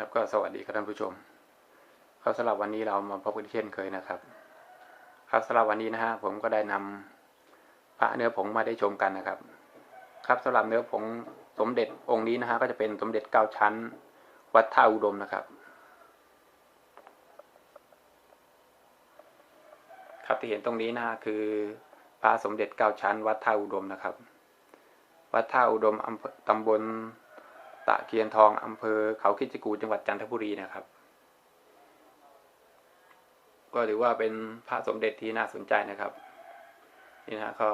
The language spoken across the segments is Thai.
ครับก็สวัสดีครับท่านผู้ชม ครับสำหรับวันนี้เรามาพบกันเช่นเคยนะครับ ครับสำหรับวันนี้นะฮะผมก็ได้นำพระเนื้อผงมาได้ชมกันนะครับ ครับสำหรับเนื้อผงสมเด็จองค์นี้นะฮะก็จะเป็นสมเด็จเก้าชั้น วัดท่าอุดมนะครับ ครับที่เห็นตรงนี้นะฮะคือพระสมเด็จเก้าชั้น วัดท่าอุดมนะครับ วัดท่าอุดมอำเภอตำบล ตะเคียนทองอำเภอเขาคิดจกูจังหวัดจันทบุรีนะครับ ก็ถือว่าเป็นพระสมเด็จที่น่าสนใจนะครับนี่นะฮะก็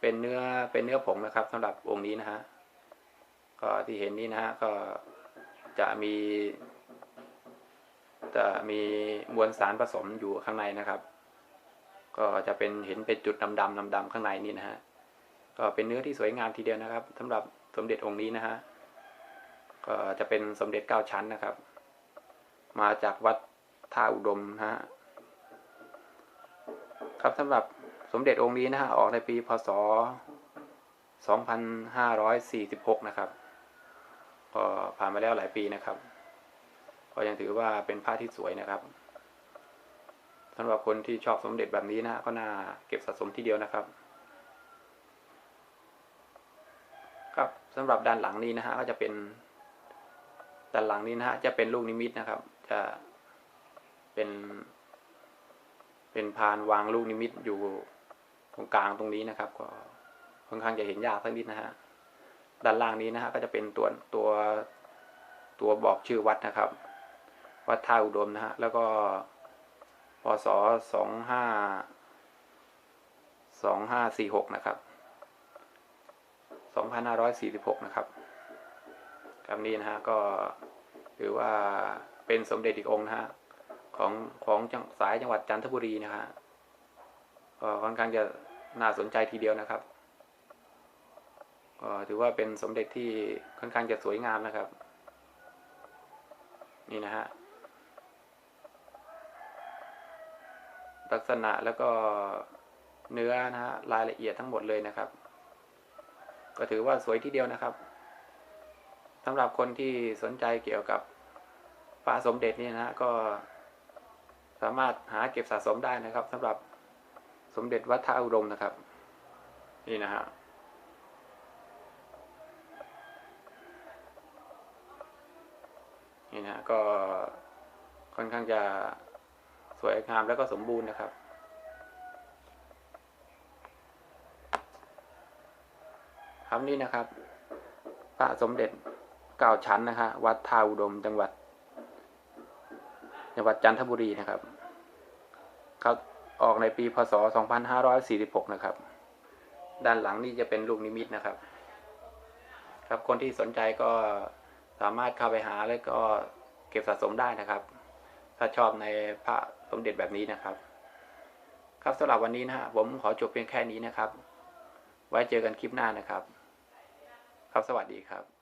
เป็นเนื้อเป็นเนื้อผงนะครับสำหรับองค์นี้นะฮะก็ที่เห็นนี้นะฮะก็จะมีจะมีมวลสารผสมอยู่ข้างในนะครับ ก็จะเป็นเห็นเป็นจุดดำๆดำๆข้างในนี่นะฮะก็เป็นเนื้อที่สวยงามทีเดียวนะครับสำหรับสมเด็จองค์นี้นะฮะ ก็จะเป็นสมเด็จเก้าชั้นนะครับ มาจากวัดท่าอุดมนะฮะครับสำหรับสมเด็จองค์นี้นะฮะออกในปีพศ 2546 นะครับ ก็ผ่านมาแล้วหลายปีนะครับ ก็ยังถือว่าเป็นผ้าที่สวยนะครับสำหรับคนที่ชอบสมเด็จแบบนี้นะก็น่าเก็บสะสมที่เดียวนะครับ ครับสำหรับด้านหลังนี้นะฮะก็จะเป็น ด้านหลังนี้นะฮะจะเป็นลูกนิมิตนะครับ จะเป็น เป็นพานวางลูกนิมิตอยู่ตรงกลางตรงนี้นะครับ ก็ค่อนข้างจะเห็นยากสักนิดนะฮะด้านล่างนี้นะฮะก็จะเป็นตัวตัวตัวบอกชื่อวัดนะครับ วัดท่าอุดมนะฮะแล้วก็พศสองห้าสองห้าสี่หกนะครับสองพันห้าร้อยสี่สิบหกนะครับ ครับนี้นะฮะก็ถือว่าเป็นสมเด็จอีกองค์นะฮะของของจังสายจังหวัดจันทบุรีนะฮะก็ค่อนข้างจะน่าสนใจทีเดียวนะครับก็ถือว่าเป็นสมเด็จที่ค่อนข้างจะสวยงามนะครับ นี่นะฮะลักษณะแล้วก็เนื้อนะฮะรายละเอียดทั้งหมดเลยนะครับ ก็ถือว่าสวยทีเดียวนะครับ สำหรับคนที่สนใจเกี่ยวกับพระสมเด็จนี่นะฮะก็สามารถหาเก็บสะสมได้นะครับสำหรับสมเด็จวัดท่าอุดมนะครับ นี่นะฮะนี่นะฮะก็ค่อนข้างจะสวยงามแล้วก็สมบูรณ์นะครับ ครับนี่นะครับ พระสมเด็จ เก้าชั้นนะฮะวัดท่าอุดมจังหวัด จังหวัดจันทบุรีนะครับเขาออกในปีพศ 2546 นะครับ ด้านหลังนี่จะเป็นลูกนิมิตนะครับ ครับคนที่สนใจก็สามารถเข้าไปหาแล้วก็เก็บสะสมได้นะครับ ถ้าชอบในพระสมเด็จแบบนี้นะครับ ครับสำหรับวันนี้นะฮะผมขอจบเพียงแค่นี้นะครับ ไว้เจอกันคลิปหน้านะครับ ครับสวัสดีครับ